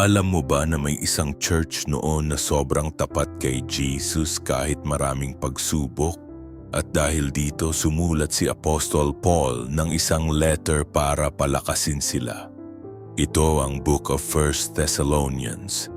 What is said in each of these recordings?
Alam mo ba na may isang church noon na sobrang tapat kay Jesus kahit maraming pagsubok? At dahil dito sumulat si Apostol Paul ng isang letter para palakasin sila. Ito ang Book of 1 Thessalonians.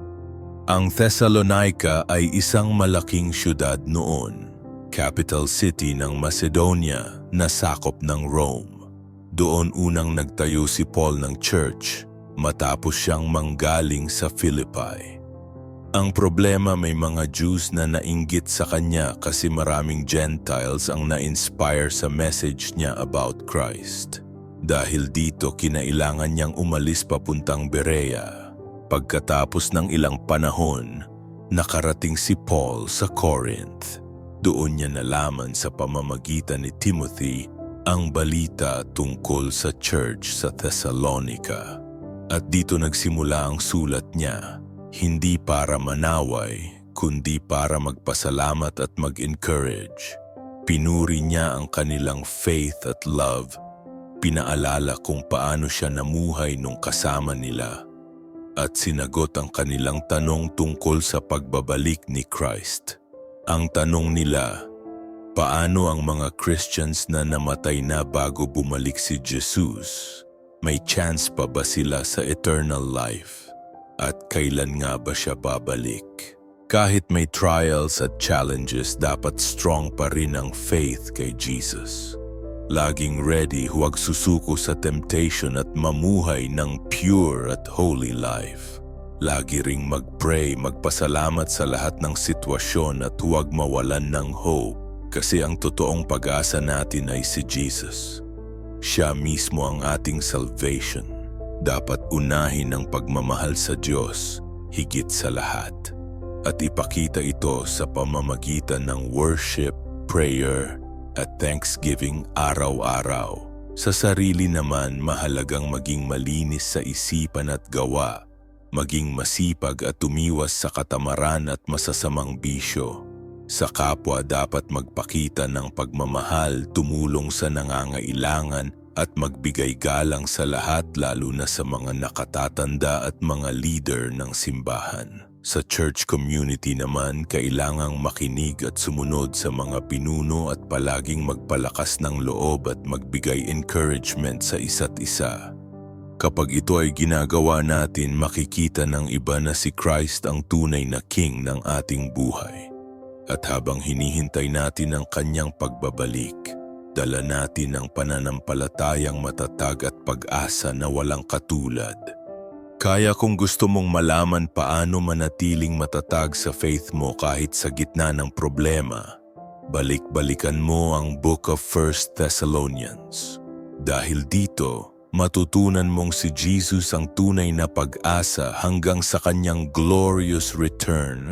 Ang Thessalonica ay isang malaking syudad noon, capital city ng Macedonia na sakop ng Rome. Doon unang nagtayo si Paul ng church matapos siyang manggaling sa Philippi. Ang problema may mga Jews na nainggit sa kanya kasi maraming Gentiles ang na-inspire sa message niya about Christ. Dahil dito kinailangan niyang umalis papuntang Berea. Pagkatapos ng ilang panahon, nakarating si Paul sa Corinth. Doon niya nalaman sa pamamagitan ni Timothy ang balita tungkol sa church sa Thessalonica. At dito nagsimula ang sulat niya, hindi para manaway, kundi para magpasalamat at mag-encourage. Pinuri niya ang kanilang faith at love. Pinaalala kung paano siya namuhay nung kasama nila. At sinagot ang kanilang tanong tungkol sa pagbabalik ni Christ. Ang tanong nila, paano ang mga Christians na namatay na bago bumalik si Jesus? May chance pa ba sila sa eternal life? At kailan nga ba siya babalik? Kahit may trials at challenges, dapat strong pa rin ang faith kay Jesus. Laging ready, huwag susuko sa temptation at mamuhay ng pure at holy life. Lagi ring mag-pray, magpasalamat sa lahat ng sitwasyon at huwag mawalan ng hope kasi ang totoong pag-asa natin ay si Jesus. Siya mismo ang ating salvation. Dapat unahin ang pagmamahal sa Diyos higit sa lahat. At ipakita ito sa pamamagitan ng worship, prayer, at thanksgiving araw-araw. Sa sarili naman mahalagang maging malinis sa isipan at gawa, maging masipag at tumiwas sa katamaran at masasamang bisyo. Sa kapwa dapat magpakita ng pagmamahal, tumulong sa nangangailangan at magbigay galang sa lahat lalo na sa mga nakatatanda at mga leader ng simbahan. Sa church community naman, kailangang makinig at sumunod sa mga pinuno at palaging magpalakas ng loob at magbigay encouragement sa isa't isa. Kapag ito ay ginagawa natin, makikita ng iba na si Christ ang tunay na King ng ating buhay. At habang hinihintay natin ang kanyang pagbabalik, dala natin ang pananampalatayang matatag at pag-asa na walang katulad. Kaya kung gusto mong malaman paano manatiling matatag sa faith mo kahit sa gitna ng problema, balik-balikan mo ang Book of 1 Thessalonians. Dahil dito, matutunan mong si Jesus ang tunay na pag-asa hanggang sa kanyang glorious return